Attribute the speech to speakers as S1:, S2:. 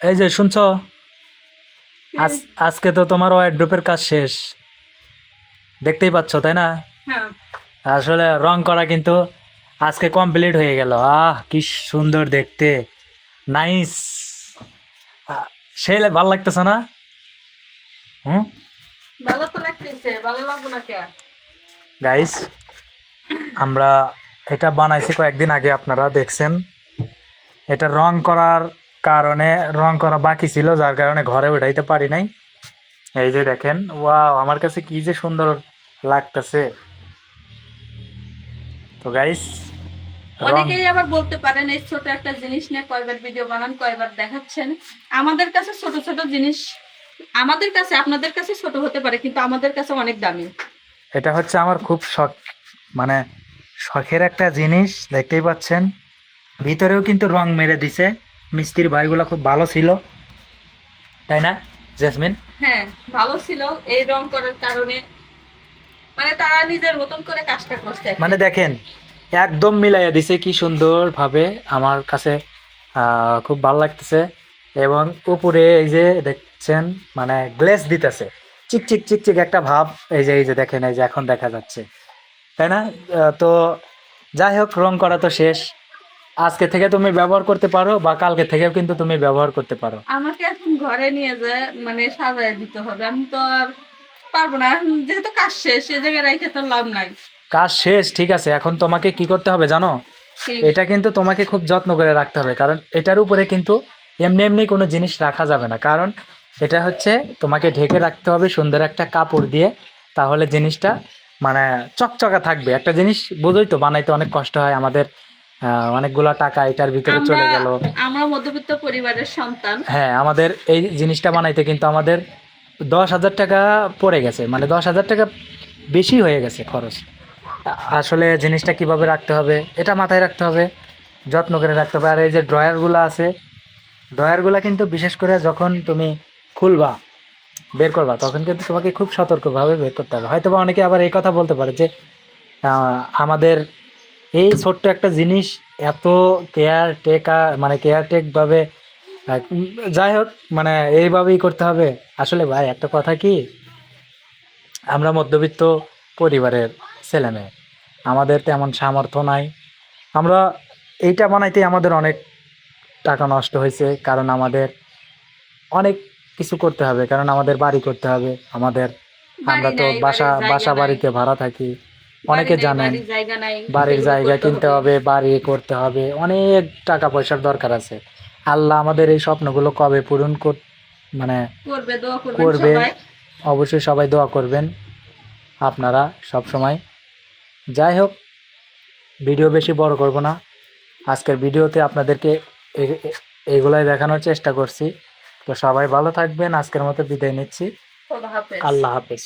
S1: এই যে শুনছো? আজ আজকে তো তোমার ওয়ার্ড্রোপের কাজ শেষ। দেখতেই পাচ্ছ তাই না?
S2: হ্যাঁ।
S1: আসলে রং করা কিন্তু আজকে কমপ্লিট হয়ে গেল। আহ কি সুন্দর দেখতে। নাইস সেই ভালো লাগতেছে না? হুম?
S2: ভালো তো লাগতেছে ভালো লাগবো না কে
S1: গাইস আমরা এটা বানাইছি কয়েকদিন আগে আপনারা দেখছেন। এটা রং করার কারণে রং করা বাকি ছিল যার কারণে ঘরে উঠাইতে পারি নাই। এই যে দেখেন ওয়াও আমার কাছে কি যে সুন্দর লাগতেছে। তো গাইস
S2: অনেকেই আবার বলতে পারেন এই ছোট একটা জিনিস নিয়ে কয়বার ভিডিও বানান কয়বার দেখাচ্ছেন। আমাদের কাছে ছোট ছোট জিনিস আমাদের কাছে আপনাদের কাছে ছোট হতে পারে কিন্তু আমাদের কাছে অনেক দামি।
S1: এটা হচ্ছে আমার খুব শখ মানে শখের একটা জিনিস দেখতেই পাচ্ছেন। ভিতরেও কিন্তু রং মেরে দিছে। মিস্ত্রির ভাইগুলো খুব ভালো ছিল। তাই না জেসমিন?
S2: হ্যাঁ ভালো ছিল। এই রং করার কারণে মানে তারা নিজের মতন করে কাজটা করছে
S1: মানে দেখেন একদম মিলাইয়া দিছে কি সুন্দর ভাবে আমার কাছে খুব ভালো লাগতেছে। এবং উপরে এই যে দেখছেন মানে গ্লেস দিতেছে। চিক চিক চিক চিক একটা ভাব এই যে এই যে দেখেন এই যে এখন দেখা যাচ্ছে। তাই না? তো যাই হোক রং করা তো শেষ। আজকে থেকে তুমি ব্যবহার করতে পারো বা কালকে থেকেও কিন্তু তুমি ব্যবহার করতে পারো।
S2: আমাকে এখন ঘরে নিয়ে যায় মানে সাজায় দিতে হবে। আমি তো আর পারব না। এখন যেহেতু কাজ শেষ সে জায়গায় রেখে তো লাভ নাই।
S1: কাজ শেষ ঠিক আছে। এখন তোমাকে কি করতে হবে জানো? এটা কিন্তু তোমাকে খুব যত্ন করে রাখতে হবে। কারণ এটার উপরে কিন্তু এমনি এমনি কোনো জিনিস রাখা যাবে না। কারণ এটা হচ্ছে তোমাকে ঢেকে রাখতে হবে সুন্দর একটা কাপড় দিয়ে। তাহলে জিনিসটা মানে চকচকা থাকবে। একটা জিনিস বোঝোই তো বানাইতে অনেক কষ্ট হয় আমাদের অনেকগুলো টাকা এটার ভিতরে চলে গেল।
S2: আমরা মধ্যবিত্ত পরিবারের সন্তান।
S1: হ্যাঁ আমাদের এই জিনিসটা বানাইতে কিন্তু আমাদের দশ হাজার টাকা পড়ে গেছে মানে দশ হাজার টাকা বেশি হয়ে গেছে খরচ। আসলে জিনিসটা কীভাবে রাখতে হবে এটা মাথায় রাখতে হবে যত্ন করে রাখতে হবে। আর এই যে ড্রয়ারগুলো আছে ড্রয়ারগুলো কিন্তু বিশেষ করে যখন তুমি খুলবা বের করবা তখন কিন্তু তোমাকে খুব সতর্কভাবে বের করতে হবে। হয়তো বা অনেকে আবার এই কথা বলতে পারে যে আমাদের এই ছোট্ট একটা জিনিস এত কেয়ার টেকা মানে কেয়ারটেক ভাবে যাই হোক মানে এইভাবেই করতে হবে। আসলে ভাই একটা কথা কি? আমরা মধ্যবিত্ত পরিবারের ছেলে মেয়ে। আমাদের তেমন সামর্থ্য নাই। আমরা এইটা বানাইতে আমাদের অনেক টাকা নষ্ট হয়েছে কারণ আমাদের অনেক কিছু করতে হবে কারণ আমাদের বাড়ি করতে হবে আমাদের আমরা তো বাসা বাসা বাড়িতে ভাড়া থাকি। অনেকে জানেন
S2: বাড়ির জায়গা
S1: কিনতে হবে। বাড়ি করতে হবে অনেক টাকা পয়সার দরকার আছে। আল্লাহ আমাদের এই স্বপ্নগুলো কবে পূরণ মানে
S2: করবে
S1: অবশ্যই সবাই দোয়া করবেন। আপনারা সব সময়। যাই হোক ভিডিও বেশি বড় করব না। আজকের ভিডিওতে আপনাদেরকে এগুলাই দেখানোর চেষ্টা করছি। তো সবাই ভালো থাকবেন। আজকের মতো বিদায় নিচ্ছি। আল্লাহ হাফেজ।